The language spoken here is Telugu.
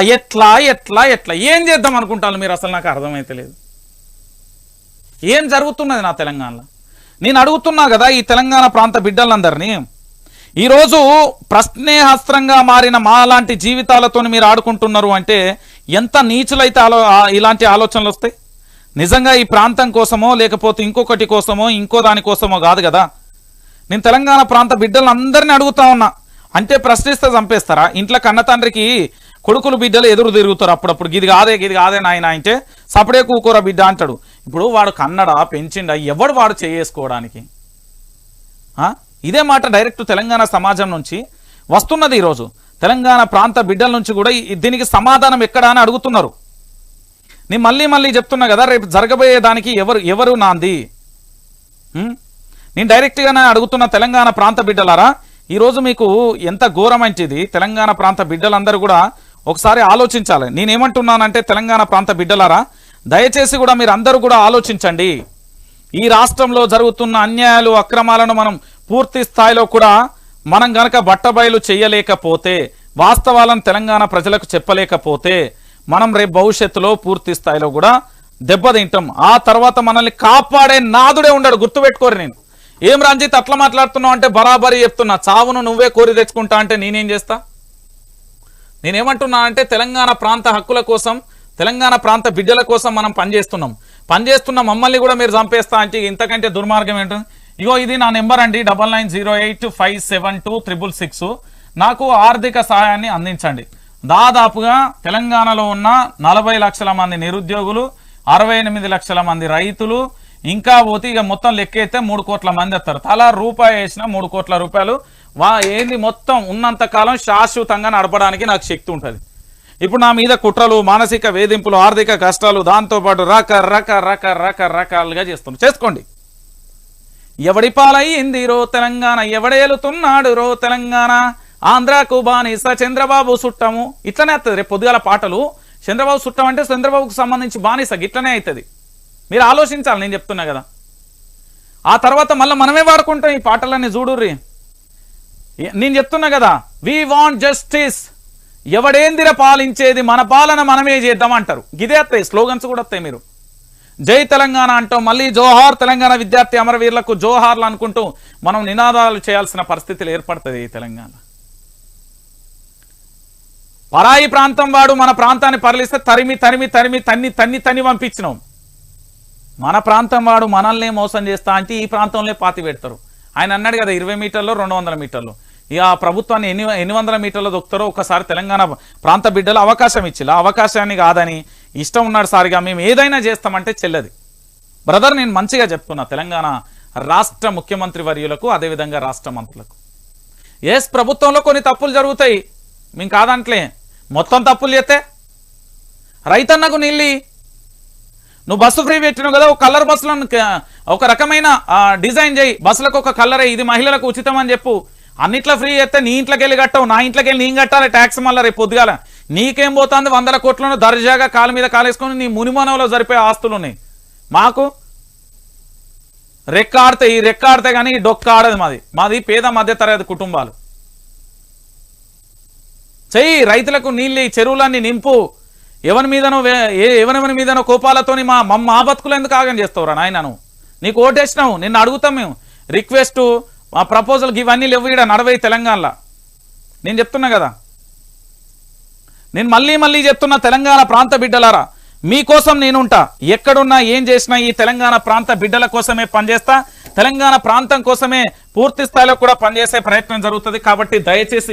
ఎట్లా ఎట్లా ఎట్లా? ఏం చేద్దాం అనుకుంటాను మీరు? అసలు నాకు అర్థమైతే లేదు. ఏం జరుగుతున్నది నా తెలంగాణలో? నేను అడుగుతున్నా కదా ఈ తెలంగాణ ప్రాంత బిడ్డలందరినీ ఈరోజు ప్రశ్నేహస్త్రంగా మారిన మా లాంటి జీవితాలతో మీరు ఆడుకుంటున్నారు అంటే ఎంత నీచులైతే ఆలో ఇలాంటి ఆలోచనలు వస్తాయి? నిజంగా ఈ ప్రాంతం కోసమో లేకపోతే ఇంకొకటి కోసమో ఇంకో దాని కోసమో కాదు కదా? నేను తెలంగాణ ప్రాంత బిడ్డలందరినీ అడుగుతా ఉన్నా. అంటే ప్రశ్నిస్తే చంపేస్తారా? ఇంట్లో కన్న తండ్రికి కొడుకులు బిడ్డలు ఎదురు తిరుగుతారు అప్పుడప్పుడు. గిది కాదే గిది కాదే నాయన అంటే సపడే కూకూర బిడ్డ అంటాడు. ఇప్పుడు వాడు కన్నడా పెంచిండా ఎవడు వాడు చేసుకోవడానికి ఇదే మాట డైరెక్ట్ తెలంగాణ సమాజం నుంచి వస్తున్నది ఈరోజు. తెలంగాణ ప్రాంత బిడ్డల నుంచి కూడా దీనికి సమాధానం ఎక్కడా అని అడుగుతున్నారు. నేను మళ్ళీ మళ్ళీ చెప్తున్నా కదా రేపు జరగబోయే దానికి ఎవరు ఎవరు నాంది? నేను డైరెక్ట్గా అడుగుతున్న తెలంగాణ ప్రాంత బిడ్డలారా ఈరోజు మీకు ఎంత ఘోరమైంటిది తెలంగాణ ప్రాంత బిడ్డలందరూ కూడా ఒకసారి ఆలోచించాలి. నేనేమంటున్నానంటే తెలంగాణ ప్రాంత బిడ్డలారా దయచేసి కూడా మీరు అందరూ కూడా ఆలోచించండి. ఈ రాష్ట్రంలో జరుగుతున్న అన్యాయాలు అక్రమాలను మనం పూర్తి స్థాయిలో కూడా మనం గనక బట్టబయలు చేయలేకపోతే వాస్తవాలను తెలంగాణ ప్రజలకు చెప్పలేకపోతే మనం రేపు భవిష్యత్తులో పూర్తి స్థాయిలో కూడా దెబ్బతింటాం. ఆ తర్వాత మనల్ని కాపాడే నాదుడే ఉండడు. గుర్తుపెట్టుకోరు నేను. ఏం రంజిత్ అట్లా మాట్లాడుతున్నావు అంటే బరాబరి చెప్తున్నా. చావును నువ్వే కోరి తెచ్చుకుంటా అంటే నేనేం చేస్తా? నేనేమంటున్నా అంటే తెలంగాణ ప్రాంత హక్కుల కోసం తెలంగాణ ప్రాంత బిడ్డల కోసం మనం పనిచేస్తున్నాం. పనిచేస్తున్న మమ్మల్ని కూడా మీరు చంపేస్తా అంటే ఇంతకంటే దుర్మార్గం ఏంటంటే ఇగో ఇది నా నెంబర్ అండి double nine zero eight five seven two triple six. నాకు ఆర్థిక సహాయాన్ని అందించండి. దాదాపుగా తెలంగాణలో ఉన్న నలభై లక్షల మంది నిరుద్యోగులు అరవై ఎనిమిది లక్షల మంది రైతులు ఇంకా పోతే ఇక మొత్తం లెక్కేస్తే మూడు కోట్ల మంది వస్తారు. తలా రూపాయి వేసిన మూడు కోట్ల రూపాయలు. వా ఏంది మొత్తం ఉన్నంత కాలం శాశ్వతంగా నడపడానికి నాకు శక్తి ఉంటుంది. ఇప్పుడు నా మీద కుట్రలు మానసిక వేధింపులు ఆర్థిక కష్టాలు దాంతోపాటు రక రక రక రక రకాలుగా చేస్తున్నాం చేసుకోండి. ఎవడి పాలయ్యింది రో తెలంగాణ? ఎవడేలుతున్నాడు రో తెలంగాణ? ఆంధ్రాకు బానిస చంద్రబాబు సుట్టము. ఇట్లనే వస్తుంది రేపు పొద్దుగాల పాటలు. చంద్రబాబు సుట్టం అంటే చంద్రబాబుకు సంబంధించి బానిస ఇట్లనే అవుతుంది మీరు ఆలోచించాలి నేను చెప్తున్నా కదా. ఆ తర్వాత మళ్ళీ మనమే వాడుకుంటాం ఈ పాటలన్నీ చూడుర్రి. నేను చెప్తున్నా కదా వి వాంట్ జస్టిస్ ఎవడేందిర పాలించేది మన పాలన మనమే చేద్దాం అంటారు గిదే వస్తాయి స్లోగన్స్ కూడా వస్తాయి మీరు. జై తెలంగాణ అంటాం మళ్ళీ జోహార్ తెలంగాణ విద్యార్థి అమరవీరులకు జోహార్లు అనుకుంటూ మనం నినాదాలు చేయాల్సిన పరిస్థితులు ఏర్పడుతుంది ఈ తెలంగాణ. పరాయి ప్రాంతం వాడు మన ప్రాంతాన్ని పరిలిస్తే తరిమి తరిమి తరిమి తన్ని తన్ని తన్ని పంపించినాం. మన ప్రాంతం వాడు మనల్ని మోసం చేస్తా అంటే ఈ ప్రాంతంలో పాతి పెడతారు. ఆయన అన్నాడు కదా ఇరవై మీటర్లు రెండు వందల మీటర్లు. ఇక ఆ ప్రభుత్వాన్ని ఎన్ని ఎన్ని వందల మీటర్లు దొక్కుతారో ఒకసారి తెలంగాణ ప్రాంత బిడ్డలు అవకాశం ఇచ్చిలా. అవకాశాన్ని కాదని ఇష్టం ఉన్నాడు సారిగా మేము ఏదైనా చేస్తామంటే చెల్లది. బ్రదర్ నేను మంచిగా చెప్తున్నా. తెలంగాణ రాష్ట్ర ముఖ్యమంత్రి వర్యులకు అదేవిధంగా రాష్ట్ర మంత్రులకు. ఎస్ ప్రభుత్వంలో కొన్ని తప్పులు జరుగుతాయి. మేము కాదంట్లే. మొత్తం తప్పులు చేస్తే రైతన్నకు నీళ్ళి నువ్వు బస్సు ఫ్రీ పెట్టినావు కదా ఒక కలర్ బస్సులను ఒక రకమైన డిజైన్ చేయి. బస్సులకు ఒక కలరే ఇది మహిళలకు ఉచితం అని చెప్పు. అన్నిట్లో ఫ్రీ చేస్తే నీ ఇంట్లోకి వెళ్ళి కట్టవు నా ఇంట్లోకి వెళ్ళి నేను కట్టాలి ట్యాక్స్ మళ్ళీ రేపు పొద్దుగాల. నీకేం పోతుంది వందల కోట్లను దర్జాగా కాలు మీద కాలేసుకొని నీ మునిమోనంలో జరిపే ఆస్తులు ఉన్నాయి. మాకు రెక్కాడితే ఈ రెక్కాడితే కానీ డొక్క ఆడదు మాది. మాది పేద మధ్యతరగతి కుటుంబాలు. చెయ్యి రైతులకు నీళ్ళు చెరువులన్నీ నింపు. ఎవరి మీదనో వే- ఏ- ఎవరెవరి మీదనో కోపాలతోని మా మమ్మ ఆ బతుకులు ఎందుకు ఆగం చేస్తావురా నాయన నీకు ఓటేసినావు నిన్ను అడుగుతాం మేము. రిక్వెస్ట్ మా ప్రపోజల్కి ఇవన్నీ లేవు ఇక్కడ నడవై తెలంగాణలో. నేను చెప్తున్నా కదా. నేను మళ్ళీ మళ్ళీ చెప్తున్నా తెలంగాణ ప్రాంత బిడ్డలారా మీకోసం నేనుంటా. ఎక్కడున్నా ఏం చేసినా ఈ తెలంగాణ ప్రాంత బిడ్డల కోసమే పనిచేస్తా. తెలంగాణ ప్రాంతం కోసమే పూర్తి స్థాయిలో కూడా పనిచేసే ప్రయత్నం జరుగుతుంది కాబట్టి దయచేసి